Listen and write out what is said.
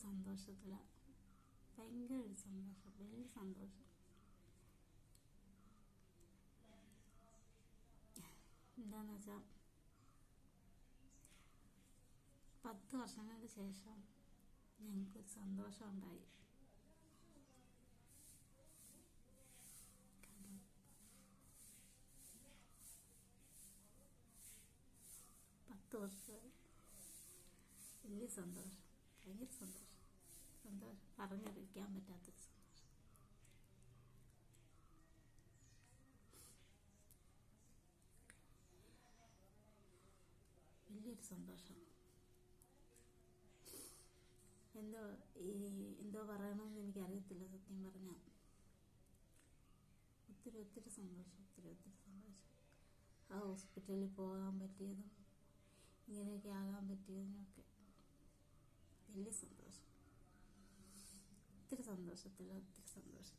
സന്തോഷത്തിലാണ് ഭയങ്കര ഒരു സന്തോഷം വലിയ സന്തോഷം. എന്താന്ന് വെച്ചാൽ പത്ത് വർഷങ്ങൾക്ക് ശേഷം ഞങ്ങൾക്കൊരു സന്തോഷം ഉണ്ടായി. പത്ത് വർഷമായി വലിയ സന്തോഷം. ഭയങ്കര സന്തോഷം. സന്തോഷം. പറഞ്ഞറിയിക്കാൻ പറ്റാത്തൊരു സന്തോഷം. വലിയൊരു സന്തോഷം. എന്തോ ഈ എന്തോ പറയണമെന്ന് എനിക്കറിയത്തില്ല സത്യം പറഞ്ഞാൽ ഒത്തിരി ഒത്തിരി സന്തോഷം ഒത്തിരി ഒത്തിരി സന്തോഷം. ആ ഹോസ്പിറ്റലിൽ പോകാൻ പറ്റിയതും ഇങ്ങനെയൊക്കെ ആകാൻ പറ്റിയതിനൊക്കെ. വലിയ സന്തോഷം ഒത്തിരി സന്തോഷത്തിൽ ഒത്തിരി സന്തോഷം